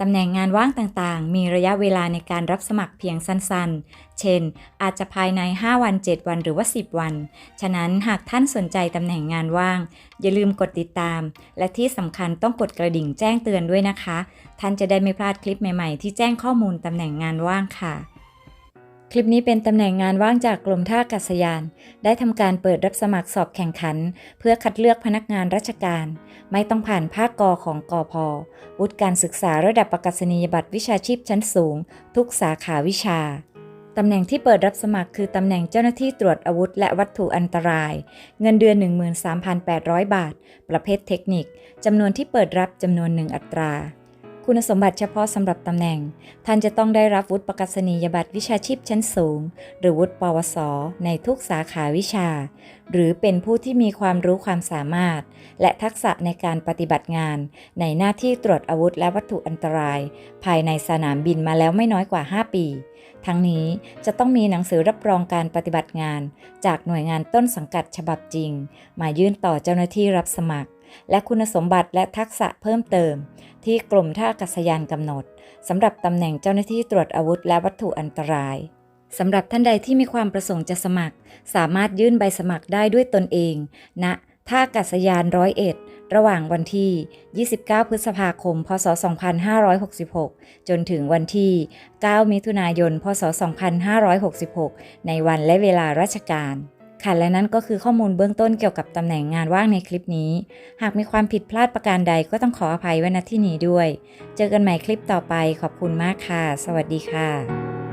ตำแหน่งงานว่างต่างๆ มีระยะเวลาในการรับสมัครเพียงสั้นๆ เช่น อาจจะภายใน 5 วัน 7 วันหรือว่า 10 วัน ฉะนั้นหากท่านสนใจตำแหน่งงานว่าง อย่าลืมกดติดตาม และที่สำคัญต้องกดกระดิ่งแจ้งเตือนด้วยนะคะ ท่านจะได้ไม่พลาดคลิปใหม่ๆ ที่แจ้งข้อมูลตำแหน่งงานว่างค่ะ คลิปนี้เป็นตำแหน่งงานว่างจากกรมท่าอากาศยาน ได้ทำการเปิดรับสมัครสอบแข่งขัน เพื่อคัดเลือกพนักงานราชการ ไม่ต้องผ่านภาคกอของกอพวุฒิการศึกษาระดับประกาศนียบัตรวิชาชีพชั้นสูง ทุกสาขาวิชาตำแหน่งที่เปิดรับสมัครคือตำแหน่งเจ้าหน้าที่ตรวจอาวุธและวัตถุอันตราย เงินเดือน 13,800 บาท ประเภทเทคนิคจำนวนที่เปิดรับจำนวนหนึ่งอัตรา คุณสมบัติเฉพาะสำหรับตำแหน่ง ท่านจะต้องได้รับวุฒิประกาศนียบัตรวิชาชีพชั้นสูง หรือวุฒิปวส ในทุกสาขาวิชา หรือเป็นผู้ที่มีความรู้ความสามารถ และทักษะในการปฏิบัติงาน ในหน้าที่ตรวจอาวุธและวัตถุอันตราย ภายในสนามบินมาแล้วไม่น้อยกว่า 5 ปี ทั้งนี้จะต้องมีหนังสือรับรองการปฏิบัติงาน จากหน่วยงานต้นสังกัดฉบับจริง มายื่นต่อเจ้าหน้าที่รับสมัคร และคุณสมบัติและทักษะเพิ่มเติม ที่กรมท่าอากาศยานกำหนดสำหรับตำแหน่งเจ้าหน้าที่ตรวจอาวุธและวัตถุอันตรายสำหรับท่านใดที่มีความประสงค์จะสมัคร สามารถยื่นใบสมัครได้ด้วยตนเองณท่าอากาศยานร้อยเอ็ดระหว่างวันที่ 29 พฤษภาคม พศ 2566 จนถึงวันที่ 9 มิถุนายน พศ 2566 ในวันและเวลาราชการ ค่ะและนั่นก็คือข้อมูลเบื้องต้นเกี่ยวกับตำแหน่งงานว่างในคลิปนี้ หากมีความผิดพลาดประการใดก็ต้องขออภัยไว้ณที่นี้ด้วย เจอกันใหม่คลิปต่อไปขอบคุณมากค่ะ สวัสดีค่ะ